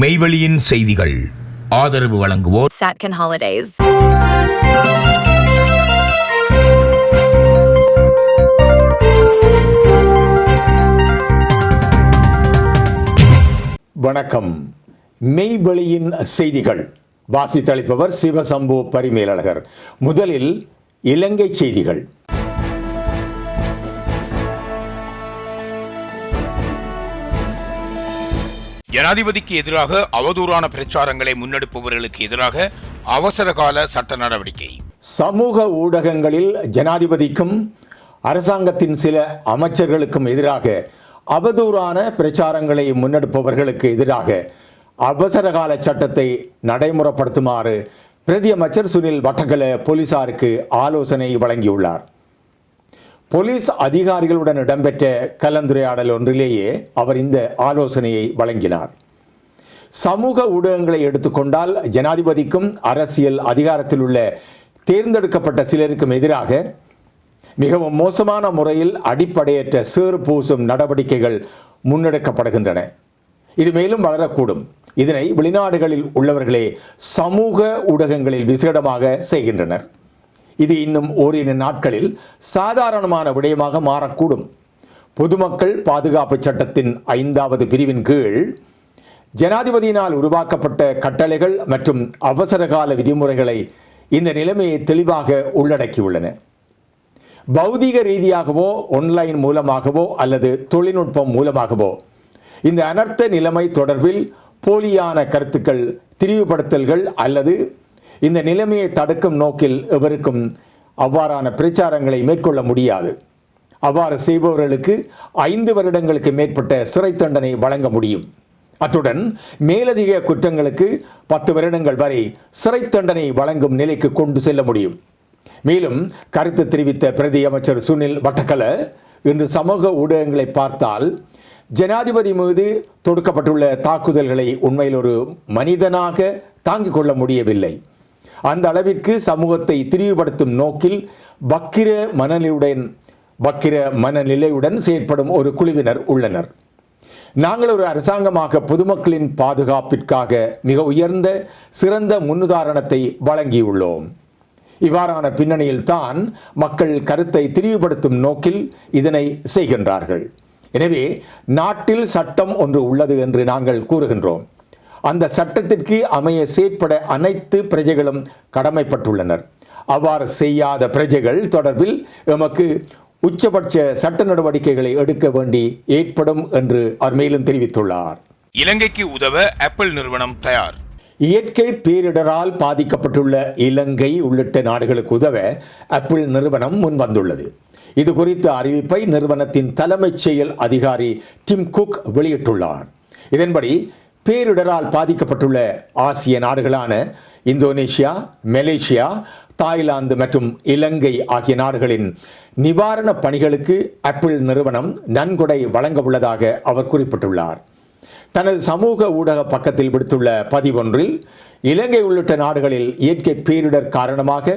மெய்வெளியின் செய்திகள். ஆதரவு வழங்குவோர் Satkin Holidays. வணக்கம். மெய்வெளியின் செய்திகள். வாசித்தளிப்பவர் சிவசம்பு பரிமேலழகர். முதலில் இலங்கை செய்திகள். ஜனாதிபதிக்கு எதிராக அவதூறான பிரச்சாரங்களை முன்னெடுப்பவர்களுக்கு எதிராக அவசரகால சட்ட நடவடிக்கை. சமூக ஊடகங்களில் ஜனாதிபதிக்கும் அரசாங்கத்தின் சில அமைச்சர்களுக்கும் எதிராக அவதூறான பிரச்சாரங்களை முன்னெடுப்பவர்களுக்கு எதிராக அவசரகால சட்டத்தை நடைமுறைப்படுத்துமாறு பிரதி அமைச்சர் சுனில் வட்டகல போலீசாருக்கு ஆலோசனை வழங்கியுள்ளார். போலீஸ் அதிகாரிகளுடன் இடம்பெற்ற கலந்துரையாடல் ஒன்றிலேயே அவர் இந்த ஆலோசனையை வழங்கினார். சமூக ஊடகங்களை எடுத்துக்கொண்டால் ஜனாதிபதிக்கும் அரசியல் அதிகாரத்தில் உள்ள தேர்ந்தெடுக்கப்பட்ட சிலருக்கும் எதிராக மிகவும் மோசமான முறையில் அடிப்படையற்ற சேறு பூசும் நடவடிக்கைகள் முன்னெடுக்கப்படுகின்றன. இது மேலும் வளரக்கூடும். இதனை வெளிநாடுகளில் உள்ளவர்களே சமூக ஊடகங்களில் விசேடமாக செய்கின்றனர். இது இன்னும் ஓரிரு நாட்களில் சாதாரணமான விடயமாக மாறக்கூடும். பொதுமக்கள் பாதுகாப்பு சட்டத்தின் ஐந்தாவது பிரிவின் கீழ் ஜனாதிபதியினால் உருவாக்கப்பட்ட கட்டளைகள் மற்றும் அவசரகால விதிமுறைகளை இந்த நிலைமையை தெளிவாக உள்ளடக்கியுள்ளன. பௌதீக ரீதியாகவோ ஒன்லைன் மூலமாகவோ அல்லது தொழில்நுட்பம் மூலமாகவோ இந்த அனர்த்த நிலைமை தொடர்பில் போலியான கருத்துக்கள் திரிவுபடுத்தல்கள் அல்லது இந்த நிலைமையை தடுக்கும் நோக்கில் எவருக்கும் அவ்வாறான பிரச்சாரங்களை மேற்கொள்ள முடியாது. அவ்வாறு செய்பவர்களுக்கு ஐந்து வருடங்களுக்கு மேற்பட்ட சிறை தண்டனை வழங்க முடியும். அத்துடன் மேலதிக குற்றங்களுக்கு பத்து வருடங்கள் வரை சிறை தண்டனை வழங்கும் நிலைக்கு கொண்டு செல்ல முடியும். மேலும் கருத்து தெரிவித்த பிரதி அமைச்சர் சுனில் வட்டக்கல இன்று சமூக ஊடகங்களை பார்த்தால் ஜனாதிபதி மீது தொடுக்கப்பட்டுள்ள தாக்குதல்களை உண்மையில் ஒரு மனிதனாக தாங்கிக் கொள்ள முடியவில்லை. அந்த அளவிற்கு சமூகத்தை திரிவுபடுத்தும் நோக்கில் வக்கிர மனநிலையுடன் வக்கிர மனநிலையுடன் செயற்படும் ஒரு குழுவினர் உள்ளனர். நாங்கள் ஒரு அரசாங்கமாக பொதுமக்களின் பாதுகாப்பிற்காக மிக உயர்ந்த சிறந்த முன்னுதாரணத்தை வழங்கியுள்ளோம். இவ்வாறான பின்னணியில் தான் மக்கள் கருத்தை திரிவுபடுத்தும் நோக்கில் இதனை செய்கின்றார்கள். எனவே நாட்டில் சட்டம் ஒன்று உள்ளது என்று நாங்கள் கூறுகின்றோம். அந்த சட்டத்திற்கு அமைய செயற்பட அனைத்து பிரஜைகளும் கடமைப்பட்டுள்ளனர். அவ்வாறு செய்யாத பிரஜைகள் தொடர்பில் எமக்கு உச்சபட்ச சட்ட நடவடிக்கைகளை எடுக்க வேண்டி ஏற்படும் என்று அவர் மேலும் தெரிவித்துள்ளார். இலங்கைக்கு உதவ ஆப்பிள் நிறுவனம் தயார். இயற்கை பேரிடரால் பாதிக்கப்பட்டுள்ள இலங்கை உள்ளிட்ட நாடுகளுக்கு உதவ ஆப்பிள் நிறுவனம் முன்வந்துள்ளது. இது குறித்த அறிவிப்பை நிறுவனத்தின் தலைமைச் செயல் அதிகாரி டிம் குக் வெளியிட்டுள்ளார். இதன்படி பேரிடரால் பாதிக்கப்பட்டுள்ள ஆசிய நாடுகளான இந்தோனேஷியா மலேசியா தாய்லாந்து மற்றும் இலங்கை ஆகிய நாடுகளின் நிவாரணப் பணிகளுக்கு ஆப்பிள் நிறுவனம் நன்கொடை வழங்க உள்ளதாக அவர் குறிப்பிட்டுள்ளார். தனது சமூக ஊடக பக்கத்தில் விடுத்துள்ள பதிவொன்றில் இலங்கை உள்ளிட்ட நாடுகளில் இயற்கை பேரிடர் காரணமாக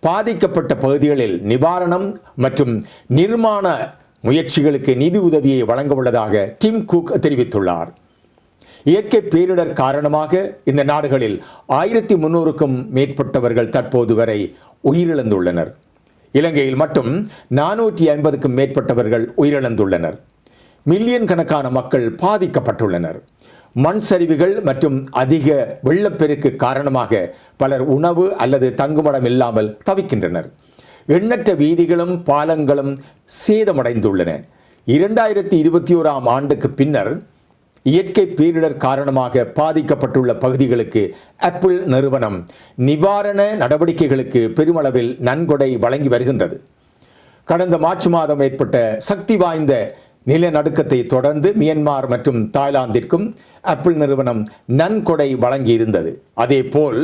பாதிக்கப்பட்ட பகுதிகளில் நிவாரணம் மற்றும் நிர்மாண முயற்சிகளுக்கு நிதி உதவியை வழங்க உள்ளதாக டிம் குக் தெரிவித்துள்ளார். இயற்கை பேரிடர் காரணமாக இந்த நாடுகளில் ஆயிரத்தி முன்னூறுக்கும் மேற்பட்டவர்கள் தற்போது வரை உயிரிழந்துள்ளனர். இலங்கையில் மட்டும் நானூற்றி ஐம்பதுக்கும் மேற்பட்டவர்கள் உயிரிழந்துள்ளனர். மில்லியன் கணக்கான மக்கள் பாதிக்கப்பட்டுள்ளனர். மண் சரிவுகள் மற்றும் அதிக வெள்ளப்பெருக்கு காரணமாக பலர் உணவு அல்லது தங்குமடம் இல்லாமல் தவிக்கின்றனர். எண்ணற்ற வீதிகளும் பாலங்களும் சேதமடைந்துள்ளன. இரண்டாயிரத்தி இருபத்தி ஓராம் ஆண்டுக்கு பின்னர் இயற்கை பேரிடர் காரணமாக பாதிக்கப்பட்டுள்ள பகுதிகளுக்கு ஆப்பிள் நிறுவனம் நிவாரண நடவடிக்கைகளுக்கு பெருமளவில் நன்கொடை வழங்கி வருகின்றது. கடந்த மார்ச் மாதம் ஏற்பட்ட சக்தி வாய்ந்த நிலநடுக்கத்தை தொடர்ந்து மியன்மார் மற்றும் தாய்லாந்திற்கும் ஆப்பிள் நிறுவனம் நன்கொடை வழங்கியிருந்தது. அதேபோல்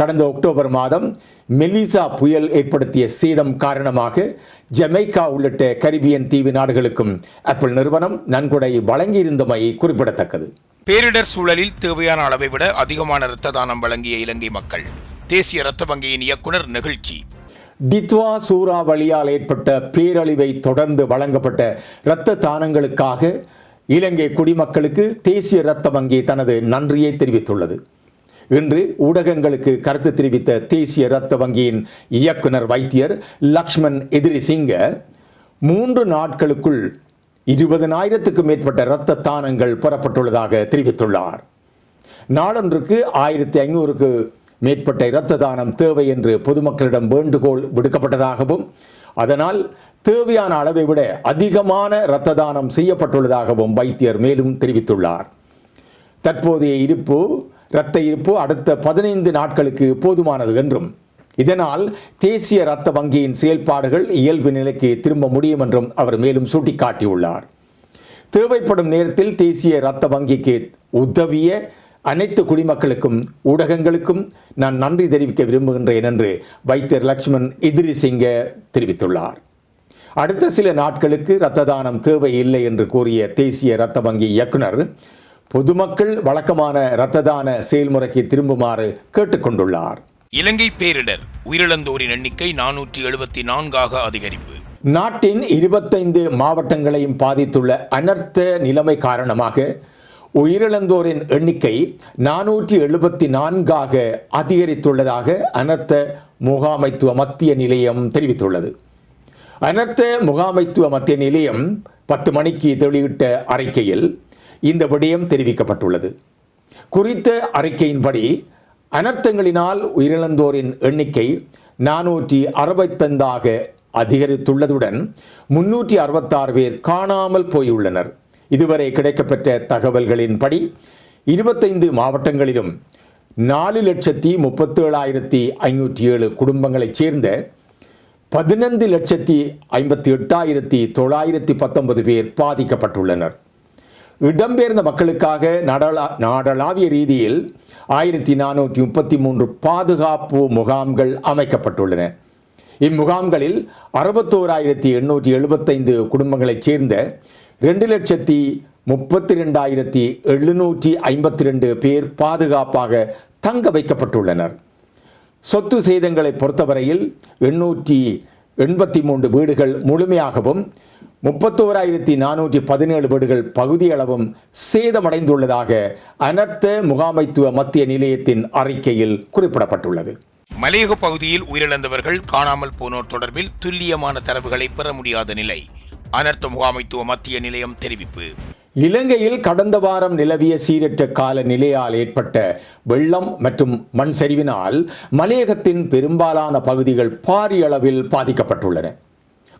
கடந்த அக்டோபர் மாதம் மெலிசா புயல் ஏற்படுத்திய சேதம் காரணமாக ஜமைக்கா உள்ளிட்ட கரிபியன் தீவு நாடுகளுக்கும் ஆப்பிள் நிறுவனம் நன்கொடை வழங்கியிருந்தமை குறிப்பிடத்தக்கது. பேரிடர் சூழலில் தேவையான அளவை விட அதிகமான இரத்த தானம் வழங்கிய இலங்கை மக்கள் தேசிய இரத்த வங்கியின் இயக்குனர் நெகிழ்ச்சி. டித்வா சூறாவளியால் ஏற்பட்ட பேரழிவை தொடர்ந்து வழங்கப்பட்ட இரத்த தானங்களுக்காக இலங்கை குடிமக்களுக்கு தேசிய இரத்த வங்கி தனது நன்றியை தெரிவித்துள்ளது. இன்று ஊடகங்களுக்கு கருத்து தெரிவித்த தேசிய இரத்த வங்கியின் இயக்குனர் வைத்தியர் லக்ஷ்மண் எதிரிசிங்க மூன்று நாட்களுக்குள் இருபதனாயிரத்துக்கும் மேற்பட்ட இரத்த தானங்கள் பெறப்பட்டுள்ளதாக தெரிவித்துள்ளார். நாளொன்றுக்கு ஆயிரத்தி ஐநூறுக்கு மேற்பட்ட இரத்த தானம் தேவை என்று பொதுமக்களிடம் வேண்டுகோள் விடுக்கப்பட்டதாகவும் அதனால் தேவையான அளவை விட அதிகமான இரத்த தானம் செய்யப்பட்டுள்ளதாகவும் வைத்தியர் மேலும் தெரிவித்துள்ளார். தற்போதைய இருப்பு இரத்த இருப்பு அடுத்த பதினைந்து நாட்களுக்கு போதுமானது என்றும் இதனால் தேசிய இரத்த வங்கியின் செயல்பாடுகள் இயல்பு நிலைக்கு திரும்ப முடியும் என்றும் அவர் மேலும் சுட்டிக்காட்டியுள்ளார். தேவைப்படும் நேரத்தில் தேசிய இரத்த வங்கிக்கு உதவிய அனைத்து குடிமக்களுக்கும் ஊடகங்களுக்கும் நான் நன்றி தெரிவிக்க விரும்புகின்றேன் என்று வைத்தியர் லக்ஷ்மண் எதிரிசிங்க தெரிவித்துள்ளார். அடுத்த சில நாட்களுக்கு இரத்த தானம் தேவை இல்லை என்று கூறிய தேசிய இரத்த வங்கி இயக்குனர் பொதுமக்கள் வழக்கமான இரத்த தான செயல்முறைக்கு திரும்புமாறு கேட்டுக்கொண்டுள்ளார். இலங்கை பேரிடர் உயிரிழந்தோரின் எண்ணிக்கை நானூற்றி எழுபத்தி நான்காக அதிகரிப்பு. நாட்டின் இருபத்தைந்து மாவட்டங்களையும் பாதித்துள்ள அனர்த்த நிலைமை காரணமாக உயிரிழந்தோரின் எண்ணிக்கை நானூற்றி எழுபத்தி நான்காக அதிகரித்துள்ளதாக அனர்த்த முகாமைத்துவ மத்திய நிலையம் தெரிவித்துள்ளது. அனர்த்த முகாமைத்துவ மத்திய நிலையம் பத்து மணிக்கு வெளியிட்ட அறிக்கையில் இந்த விடயம் தெரிவிக்கப்பட்டுள்ளது. குறித்த அறிக்கையின்படி அனர்த்தங்களினால் உயிரிழந்தோரின் எண்ணிக்கை நானூற்றி அறுபத்தைந்தாக அதிகரித்துள்ளதுடன் முன்னூற்றி அறுபத்தாறு பேர் காணாமல் போயுள்ளனர். இதுவரை கிடைக்கப்பெற்ற தகவல்களின்படி இருபத்தைந்து மாவட்டங்களிலும் நாலு லட்சத்தி முப்பத்தேழாயிரத்தி ஐநூற்றி ஏழு குடும்பங்களைச் சேர்ந்த பதினைந்து லட்சத்தி ஐம்பத்தி எட்டாயிரத்தி தொள்ளாயிரத்தி பத்தொன்பது பேர் பாதிக்கப்பட்டுள்ளனர். இடம்பெயர்ந்த மக்களுக்காக நடலா நாடளாவிய ரீதியில் ஆயிரத்தி நானூற்றி முப்பத்தி மூன்று பாதுகாப்பு முகாம்கள் அமைக்கப்பட்டுள்ளன. இம்முகாம்களில் அறுபத்தோராயிரத்தி எண்ணூற்றி எழுபத்தைந்து குடும்பங்களைச் சேர்ந்த ரெண்டு லட்சத்தி முப்பத்தி ரெண்டாயிரத்தி எழுநூற்றி ஐம்பத்தி ரெண்டு பேர் பாதுகாப்பாக தங்க வைக்கப்பட்டுள்ளனர். சொத்து சேதங்களை பொறுத்தவரையில் எண்ணூற்றி எண்பத்தி மூன்று வீடுகள் முழுமையாகவும் முப்பத்தோராயிரத்தி நானூற்றி பதினேழு வீடுகள் பகுதியளவும் சேதமடைந்துள்ளதாக அனர்த்த முகாமைத்துவ மத்திய நிலையத்தின் அறிக்கையில் குறிப்பிடப்பட்டுள்ளது. மலையக பகுதியில் உயிரிழந்தவர்கள் காணாமல் போனோர் தொடர்பில் துல்லியமான தரவுகளை பெற முடியாத நிலை. அனர்த்த முகாமைத்துவ மத்திய நிலையம் தெரிவிப்பு. இலங்கையில் கடந்த வாரம் நிலவிய சீரற்ற கால நிலையால் ஏற்பட்ட வெள்ளம் மற்றும் மண் சரிவினால் மலையகத்தின் பெரும்பாலான பகுதிகள் பாரிய அளவில் பாதிக்கப்பட்டுள்ளன.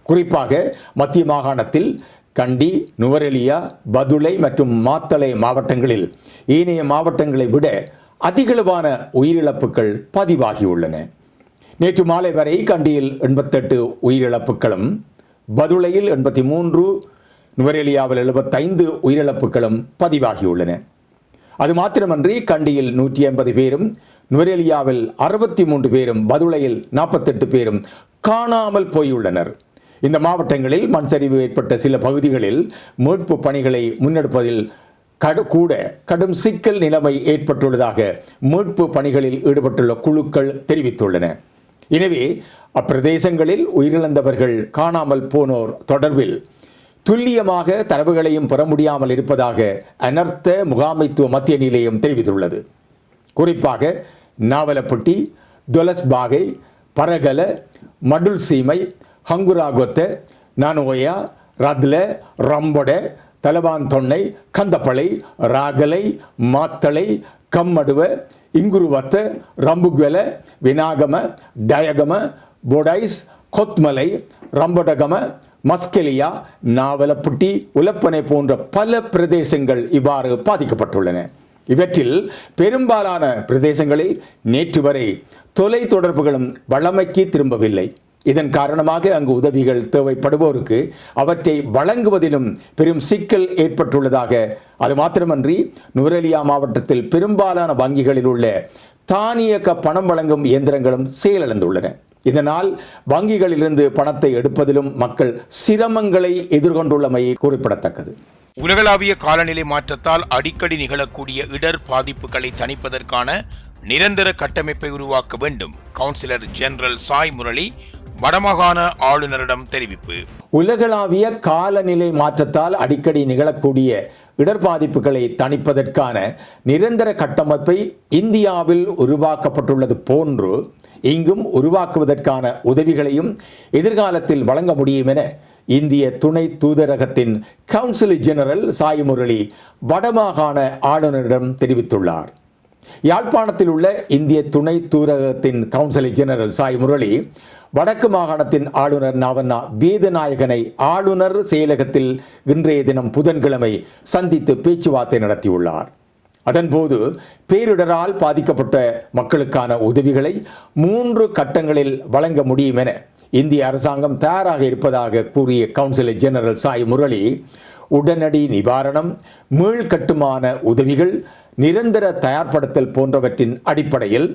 குறிப்பாக மத்திய மாகாணத்தில் கண்டி நுவரெலியா பதுளை மற்றும் மாத்தளை மாவட்டங்களில் ஏனைய மாவட்டங்களை விட அதிகளவான உயிரிழப்புகள் பதிவாகியுள்ளன. நேற்று மாலை வரை கண்டியில் எண்பத்தெட்டு உயிரிழப்புகளும் பதுளையில் எண்பத்தி மூன்று நுவரெலியாவில் எழுபத்தைந்து உயிரிழப்புகளும் பதிவாகியுள்ளன. அது மாத்திரமன்றி கண்டியில் நூற்றி ஐம்பது பேரும் நுவரெலியாவில் அறுபத்தி மூன்று பேரும் பதுளையில் நாற்பத்தெட்டு பேரும் காணாமல் போயுள்ளனர். இந்த மாவட்டங்களில் மண் சரிவு ஏற்பட்ட சில பகுதிகளில் மீட்பு பணிகளை முன்னெடுப்பதில் கடு கூட கடும் சிக்கல் நிலைமை ஏற்பட்டுள்ளதாக மீட்பு பணிகளில் ஈடுபட்டுள்ள குழுக்கள் தெரிவித்துள்ளன. எனவே அப்பிரதேசங்களில் உயிரிழந்தவர்கள் காணாமல் போனோர் தொடர்பில் துல்லியமாக தரவுகளையும் பெற முடியாமல் இருப்பதாக அனர்த்த முகாமைத்துவ மத்திய நிலையம் தெரிவித்துள்ளது. குறிப்பாக நாவலப்பட்டி துலஸ்பாகை பரகல மடுல் சீமை ஹங்குராகொத்த நானோயா ரத்ல ரம்பொட தலவான் தொன்னை கந்தப்பளை ராகலை மாத்தளை கம்மடுவ இங்குருவத்த ரம்புக்வெல வினாகம டயகம பொடைஸ் கொத்மலை ரம்படகம மஸ்கெலியா நாவலப்புட்டி உலப்பனை போன்ற பல பிரதேசங்கள் இவ்வாறு பாதிக்கப்பட்டுள்ளன. இவற்றில் பெரும்பாலான பிரதேசங்களில் நேற்று வரை தொலை தொடர்புகளும் வழமைக்கு திரும்பவில்லை. இதன் காரணமாக அங்கு உதவிகள் தேவைப்படுவோருக்கு அவற்றை வழங்குவதிலும் பெரும் சிக்கல் ஏற்பட்டுள்ளதாக அது மாத்திரமன்றி நுவரெலியா மாவட்டத்தில் பெரும்பாலான வங்கிகளில் உள்ள தானியக்க பணம் வழங்கும் இயந்திரங்களும் செயலிழந்துள்ளன. இதனால் வங்கிகளிலிருந்து பணத்தை எடுப்பதிலும் மக்கள் சிரமங்களை எதிர்கொண்டுள்ளமை குறிப்பிடத்தக்கது. உலகளாவிய காலநிலை மாற்றத்தால் அடிக்கடி நிகழக்கூடிய இடர் பாதிப்புகளை தணிப்பதற்கான நிரந்தர கட்டமைப்பை உருவாக்க வேண்டும். கவுன்சிலர் ஜெனரல் சாய் முரளி வடமாகாண ஆளுநரிடம் தெரிவிப்பு. உலகளாவிய காலநிலை மாற்றத்தால் அடிக்கடி நிகழக்கூடிய இடர் பாதிப்புகளை தணிப்பதற்கான நிரந்தர கட்டமைப்பை இந்தியாவில் உருவாக்கப்பட்டுள்ளது போன்று இங்கும் உருவாக்குவதற்கான உதவிகளையும் எதிர்காலத்தில் வழங்க முடியும் என இந்திய துணை தூதரகத்தின் கவுன்சில் ஜெனரல் சாய் முரளி வடமாகாண ஆளுநரிடம் தெரிவித்துள்ளார். யாழ்ப்பாணத்தில் உள்ள இந்திய துணை தூதரகத்தின் கவுன்சில் ஜெனரல் சாய் முரளி வடக்கு மாகாணத்தின் ஆளுநர் நாவண்ணா வேதநாயகனை ஆளுநர் செயலகத்தில் இன்றைய தினம் புதன்கிழமை சந்தித்து பேச்சுவார்த்தை நடத்தியுள்ளார். அதன்போது பேரிடரால் பாதிக்கப்பட்ட மக்களுக்கான உதவிகளை மூன்று கட்டங்களில் வழங்க முடியும் என இந்திய அரசாங்கம் தயாராக இருப்பதாக கூறிய கவுன்சிலர் ஜெனரல் சாய் முரளி உடனடி நிவாரணம் மீள்கட்டுமான உதவிகள் நிரந்தர தயார்படுத்தல் போன்றவற்றின் அடிப்படையில்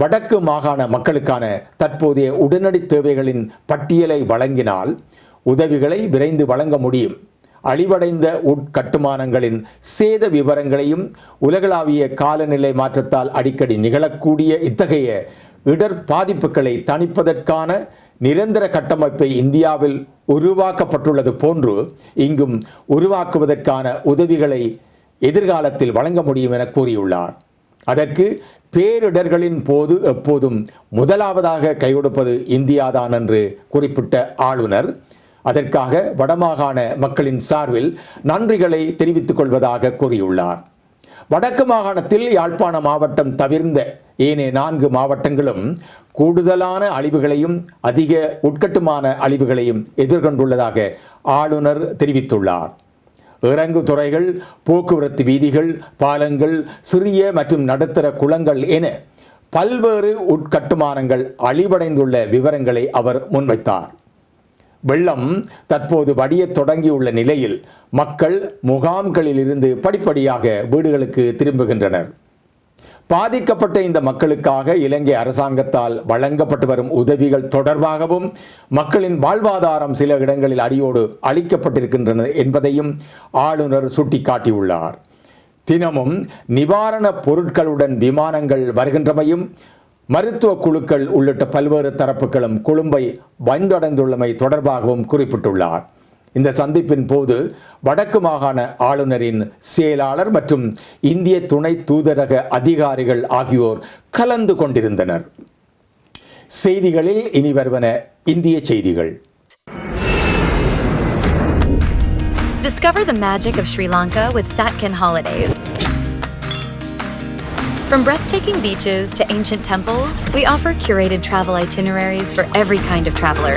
வடக்கு மாகாண மக்களுக்கான தற்போதைய உடனடி தேவைகளின் பட்டியலை வழங்கினால் உதவிகளை விரைந்து வழங்க முடியும். அழிவடைந்த உட்கட்டுமானங்களின் சேத விவரங்களையும் உலகளாவிய காலநிலை மாற்றத்தால் அடிக்கடி நிகழக்கூடிய இத்தகைய இடர் பாதிப்புகளை தணிப்பதற்கான நிரந்தர கட்டமைப்பை இந்தியாவில் உருவாக்கப்பட்டுள்ளது போன்று இங்கும் உருவாக்குவதற்கான உதவிகளை எதிர்காலத்தில் வழங்க முடியும் என கூறியுள்ளார். அதற்கு பேரிடர்களின் போது எப்போதும் முதலாவதாக கைகொடுப்பது இந்தியாதான் என்று குறிப்பிட்ட ஆளுநர். அதற்காக வடமாகாண மக்களின் சார்பில் நன்றிகளை தெரிவித்துக் கொள்வதாக கூறியுள்ளார். வடக்கு மாகாணத்தில் யாழ்ப்பாண மாவட்டம் தவிர்ந்த ஏனைய நான்கு மாவட்டங்களும் கூடுதலான அழிவுகளையும் அதிக உட்கட்டுமான அழிவுகளையும் எதிர்கொண்டுள்ளதாக ஆளுநர் தெரிவித்துள்ளார். இறங்கு துறைகள் போக்குவரத்து வீதிகள் பாலங்கள் சிறிய மற்றும் நடுத்தர குளங்கள் என பல்வேறு உட்கட்டுமானங்கள் அழிவடைந்துள்ள விவரங்களை அவர் முன்வைத்தார். வெள்ளம் தற்போது வடியத் தொடங்கியுள்ள நிலையில் மக்கள் முகாம்களிலிருந்து படிப்படியாக வீடுகளுக்கு திரும்புகின்றனர். பாதிக்கப்பட்ட இந்த மக்களுக்காக இலங்கை அரசாங்கத்தால் வழங்கப்பட்டு வரும் உதவிகள் தொடர்பாகவும் மக்களின் வாழ்வாதாரம் சில இடங்களில் அடியோடு அளிக்கப்பட்டிருக்கின்றன என்பதையும் ஆளுநர் சுட்டிக்காட்டியுள்ளார். தினமும் நிவாரணப் பொருட்களுடன் விமானங்கள் வருகின்றமையும் மருத்துவ குழுக்கள் உள்ளிட்ட பல்வேறு தரப்புகளும் கொழும்பை வந்தடைந்துள்ளமை தொடர்பாகவும் குறிப்பிட்டுள்ளார். இந்த சந்திப்பின் போது வடக்கு மாகாண ஆளுநரின் செயலாளர் மற்றும் இந்திய துணை தூதரக அதிகாரிகள் ஆகியோர் கலந்து கொண்டிருந்தனர் செய்திகளில் இனி வருவன இந்திய செய்திகள் Discover the magic of Sri Lanka with Satkin Holidays. From breathtaking beaches to ancient temples, we offer curated travel itineraries for every kind of traveler.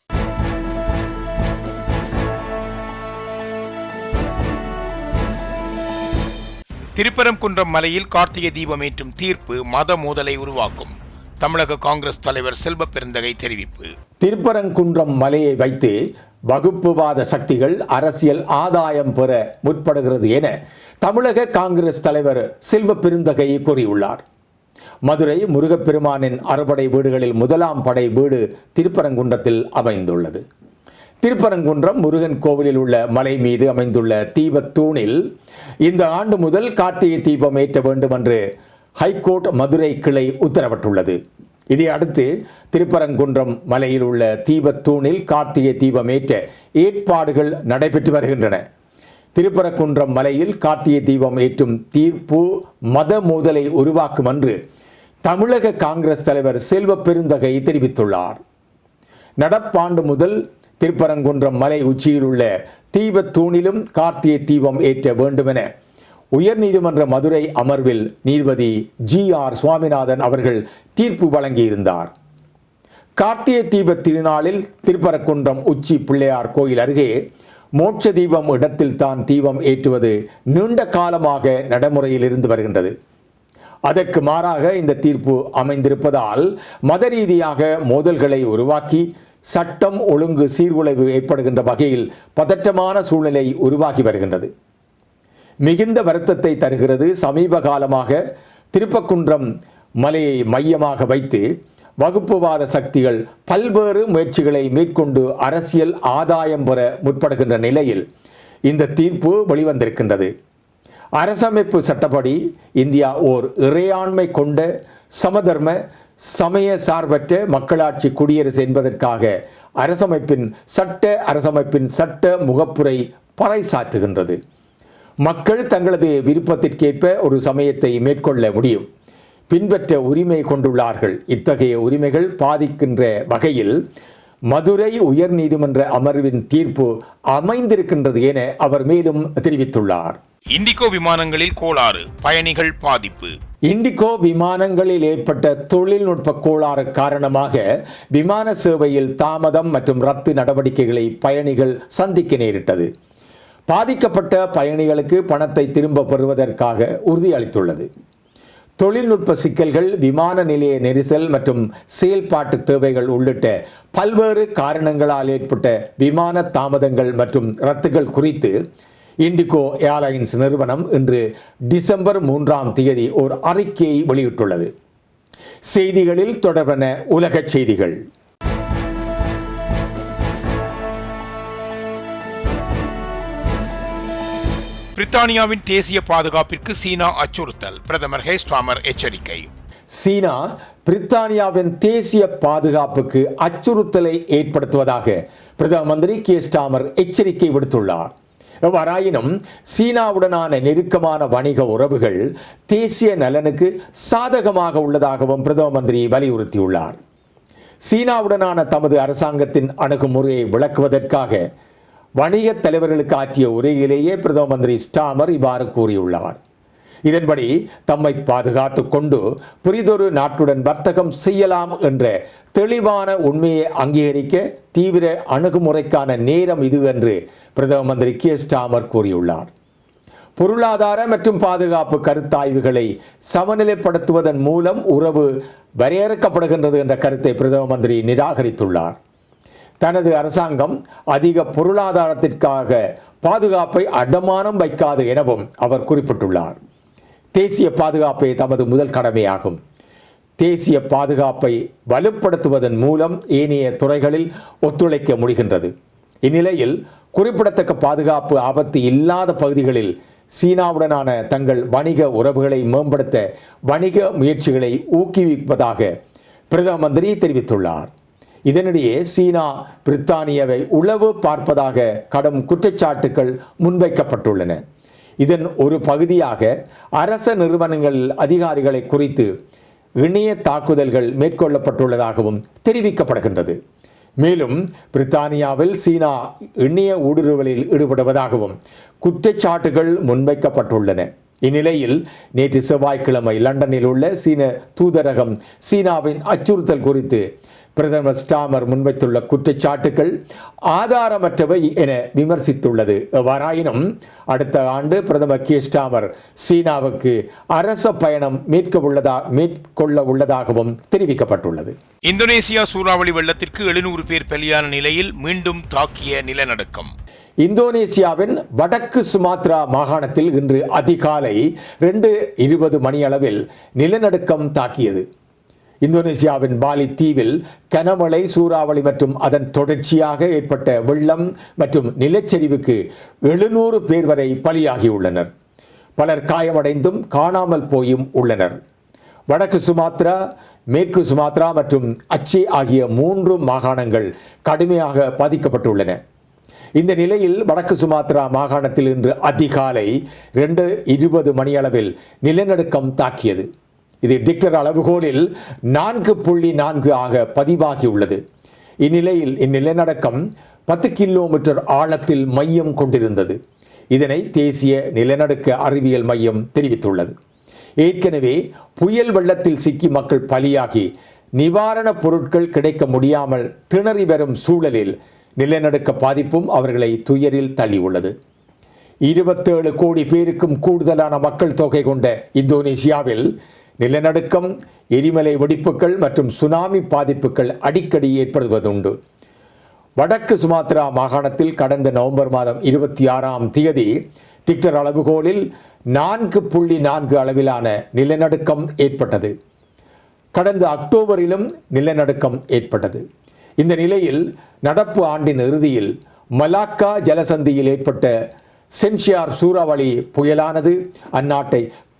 Thiruparankundram மலையில் கார்த்திகை தீபம் ஏற்றும் தீர்ப்பு மத மோதலை உருவாக்கும். தமிழக காங்கிரஸ் தலைவர் செல்வ பெருந்தகை தெரிவிப்பு. திருப்பரங்குன்றம் மலையை வைத்து வகுப்புவாத சக்திகள் அரசியல் ஆதாயம் பெற முற்படுகிறது என தமிழக காங்கிரஸ் தலைவர் செல்வ பெருந்தகை கூறியுள்ளார். மதுரை முருகப்பெருமானின் அறுபடை வீடுகளில் முதலாம் படை வீடு திருப்பரங்குன்றத்தில் அமைந்துள்ளது. திருப்பரங்குன்றம் முருகன் கோவிலில் உள்ள மலை மீது அமைந்துள்ள தீபத்தூணில் இந்த ஆண்டு முதல் கார்த்திகை தீபம் ஏற்ற வேண்டும் என்று ஹைகோர்ட் மதுரை கிளை உத்தரவிட்டுள்ளது. இதை அடுத்து திருப்பரங்குன்றம் மலையில் உள்ள தீபத்தூணில் கார்த்திகை தீபம் ஏற்ற ஏற்பாடுகள் நடைபெற்று வருகின்றன. திருப்பரங்குன்றம் மலையில் கார்த்திகை தீபம் ஏற்றும் தீர்ப்பு மத மோதலை உருவாக்கும் என்று தமிழக காங்கிரஸ் தலைவர் செல்வ பெருந்தகை தெரிவித்துள்ளார். நடப்பாண்டு முதல் திருப்பரங்குன்றம் மலை உச்சியில் உள்ள தீபத்தூணிலும் கார்த்திகை தீபம் ஏற்ற வேண்டுமென உயர்நீதிமன்ற மதுரை அமர்வில் நீதிபதி ஜி ஆர் சுவாமிநாதன் அவர்கள் தீர்ப்பு வழங்கியிருந்தார். கார்த்திகை தீப திருநாளில் திருப்பரக்குன்றம் உச்சி பிள்ளையார் கோயில் அருகே மோட்ச தீபம் இடத்தில் தான் தீபம் ஏற்றுவது நீண்ட காலமாக நடைமுறையில் இருந்து வருகின்றது. அதற்கு மாறாக இந்த தீர்ப்பு அமைந்திருப்பதால் மத ரீதியாக மோதல்களை உருவாக்கி சட்டம் ஒழுங்கு சீர்குலைவு ஏற்படுகின்ற வகையில் பதற்றமான சூழ்நிலை உருவாகி வருகின்றது. மிகுந்த வருத்தத்தை தருகிறது சமீப காலமாக திருப்பக்குன்றம் மலையை மையமாக வைத்து வகுப்புவாத சக்திகள் பல்வேறு முயற்சிகளை மேற்கொண்டு அரசியல் ஆதாயம் பெற முற்படுகின்ற நிலையில் இந்த தீர்ப்பு வெளிவந்திருக்கின்றது. அரசமைப்பு சட்டப்படி இந்தியா ஓர் இறையாண்மை கொண்ட சமதர்ம சமய சார்பற்ற மக்களாட்சி குடியரசு என்பதற்காக அரசமைப்பின் சட்ட அரசமைப்பின் சட்ட முகப்புரை பறைசாற்றுகின்றது. மக்கள் தங்களது விருப்பத்திற்கேற்ப ஒரு சமயத்தை மேற்கொள்ள முடியும். பின்பற்ற உரிமை கொண்டுள்ளார்கள். இத்தகைய உரிமைகள் பாதிக்கின்ற வகையில் மதுரை உயர்நீதிமன்ற அமர்வின் தீர்ப்பு அமைந்திருக்கின்றது என அவர் மேலும் தெரிவித்துள்ளார். இண்டிகோ விமானங்களில் கோளாறு பயணிகள் பாதிப்பு. இண்டிகோ விமானங்களில் ஏற்பட்ட தொழில்நுட்ப கோளாறு காரணமாக விமான சேவையில் தாமதம் மற்றும் ரத்து நடவடிக்கைகளை பயணிகள் சந்திக்க நேரிட்டது. பாதிக்கப்பட்ட பயணிகளுக்கு பணத்தை திரும்ப பெறுவதற்காக உறுதியளித்துள்ளது. தொழில்நுட்ப சிக்கல்கள் விமான நிலைய நெரிசல் மற்றும் செயல்பாட்டு தேவைகள் உள்ளிட்ட பல்வேறு காரணங்களால் ஏற்பட்ட விமான தாமதங்கள் மற்றும் ரத்துகள் குறித்து இண்டிகோ ஏர்லைன்ஸ் நிறுவனம் இன்று டிசம்பர் மூன்றாம் தேதி ஒரு அறிக்கையை வெளியிட்டுள்ளது. செய்திகளில் தொடர்பன உலகச் செய்திகள். பிரித்தானியாவின் தேசிய பாதுகாப்பிற்கு சீனா அச்சுறுத்தல். பிரதமர் ஹேஸ்டாமர் எச்சரிக்கை. சீனா பிரித்தானியாவின் தேசிய பாதுகாப்புக்கு அச்சுறுத்தலை ஏற்படுத்துவதாக பிரதம மந்திரி கே ஸ்டாமர் எச்சரிக்கை விடுத்துள்ளார். எவ்வாறாயினும் சீனாவுடனான நெருக்கமான வணிக உறவுகள் தேசிய நலனுக்கு சாதகமாக உள்ளதாகவும் பிரதம மந்திரி வலியுறுத்தியுள்ளார். சீனாவுடனான தமது அரசாங்கத்தின் அணுகுமுறையை விளக்குவதற்காக வணிகத் தலைவர்களுக்கு ஆற்றிய உரையிலேயே பிரதம மந்திரி ஸ்டாமர் இவ்வாறு கூறியுள்ளார். இதன்படி தம்மை பாதுகாத்து கொண்டு புரிதொரு நாட்டுடன் வர்த்தகம் செய்யலாம் என்ற தெளிவான உண்மையை அங்கீகரிக்க தீவிர அணுகுமுறைக்கான நேரம் இது என்று பிரதம மந்திரி கே. ஸ்டாமர் கூறியுள்ளார். பொருளாதார மற்றும் பாதுகாப்பு கருத்தாய்வுகளை சமநிலைப்படுத்துவதன் மூலம் உறவு வரையறுக்கப்படுகின்றது என்ற கருத்தை பிரதம மந்திரி நிராகரித்துள்ளார். தனது அரசாங்கம் அதிக பொருளாதாரத்திற்காக பாதுகாப்பை அடமானம் வைக்காது எனவும் அவர் குறிப்பிட்டுள்ளார். தேசிய பாதுகாப்பே தமது முதல் கடமையாகும். தேசிய பாதுகாப்பை வலுப்படுத்துவதன் மூலம் ஏனைய துறைகளில் ஒத்துழைக்க முடிகின்றது. இந்நிலையில் குறிப்பிடத்தக்க பாதுகாப்பு ஆபத்து இல்லாத பகுதிகளில் சீனாவுடனான தங்கள் வணிக உறவுகளை மேம்படுத்த வணிக முயற்சிகளை ஊக்குவிப்பதாக பிரதம மந்திரி தெரிவித்துள்ளார். இதனிடையே சீனா பிரித்தானியாவை உளவு பார்ப்பதாக கடும் குற்றச்சாட்டுகள் முன்வைக்கப்பட்டுள்ளன. இதன் ஒரு பகுதியாக அரச நிறுவனங்கள் அதிகாரிகளை குறித்து இணைய தாக்குதல்கள் மேற்கொள்ளப்பட்டுள்ளதாகவும் தெரிவிக்கப்படுகின்றது. மேலும் பிரித்தானியாவில் சீனா இணைய ஊடுருவலில் ஈடுபடுவதாகவும் குற்றச்சாட்டுகள் முன்வைக்கப்பட்டுள்ளன. இந்நிலையில் நேற்று செவ்வாய்க்கிழமை லண்டனில் உள்ள சீன தூதரகம் சீனாவின் அச்சுறுத்தல் குறித்து பிரதமர் ஸ்டாமர் முன்வைத்துள்ள குற்றச்சாட்டுகள் ஆதாரமற்றவை என விமர்சித்துள்ளது. எவ்வாறாயினும் அடுத்த ஆண்டு பிரதமர் கே. ஸ்டாமர் சீனாவுக்கு அரச பயணம் மேற்க உள்ளதா மேற்கொள்ள உள்ளதாகவும் தெரிவிக்கப்பட்டுள்ளது. இந்தோனேசியா சூறாவளி வெள்ளத்திற்கு எழுநூறு பேர் பலியான நிலையில் மீண்டும் தாக்கிய நிலநடுக்கம். இந்தோனேசியாவின் வடக்கு சுமாத்ரா மாகாணத்தில் இன்று அதிகாலை ரெண்டு இருபது மணியளவில் நிலநடுக்கம் தாக்கியது. இந்தோனேசியாவின் பாலி தீவில் கனமழை சூறாவளி மற்றும் அதன் தொடர்ச்சியாக ஏற்பட்ட வெள்ளம் மற்றும் நிலச்சரிவுக்கு எழுநூறு பேர் வரை பலியாகியுள்ளனர். பலர் காயமடைந்தும் காணாமல் போயும் உள்ளனர். வடக்கு சுமாத்ரா மேற்கு சுமாத்ரா மற்றும் அச்சி ஆகிய மூன்று மாகாணங்கள் கடுமையாக பாதிக்கப்பட்டுள்ளன. இந்த நிலையில் வடக்கு சுமாத்ரா மாகாணத்தில் இன்று அதிகாலை ரெண்டு இருபது மணியளவில் நிலநடுக்கம் தாக்கியது. இது டிக்டர் அளவுகோலில் நான்கு புள்ளி நான்கு ஆக பதிவாகியுள்ளது. இந்நிலையில் இந்நிலநடுக்கம் பத்து கிலோமீட்டர் ஆழத்தில் மையம் கொண்டிருந்தது. இதனை தேசிய நிலநடுக்க அறிவியல் மையம் தெரிவித்துள்ளது. ஏற்கனவே புயல் வெள்ளத்தில் சிக்கி மக்கள் பலியாகி நிவாரணப் பொருட்கள் கிடைக்க முடியாமல் திணறி வரும் சூழலில் நிலநடுக்க பாதிப்பும் அவர்களை துயரில் தள்ளியுள்ளது. இருபத்தேழு கோடி பேருக்கும் கூடுதலான மக்கள் தொகை கொண்ட இந்தோனேசியாவில் நிலநடுக்கம் எரிமலை வெடிப்புகள் மற்றும் சுனாமி பாதிப்புகள் அடிக்கடி ஏற்படுவதுண்டு. வடக்கு சுமாத்ரா மாகாணத்தில் கடந்த நவம்பர் மாதம் இருபத்தி ஆறாம் தேதி டிக்டர் அளவுகோலில் நான்கு புள்ளி நான்கு அளவிலான நிலநடுக்கம் ஏற்பட்டது. கடந்த அக்டோபரிலும் நிலநடுக்கம் ஏற்பட்டது. இந்த நிலையில் நடப்பு ஆண்டின் இறுதியில் மலாக்கா ஜலசந்தியில் ஏற்பட்ட சென்ஷியார் சூறாவளி புயலானது அந்நாட்டை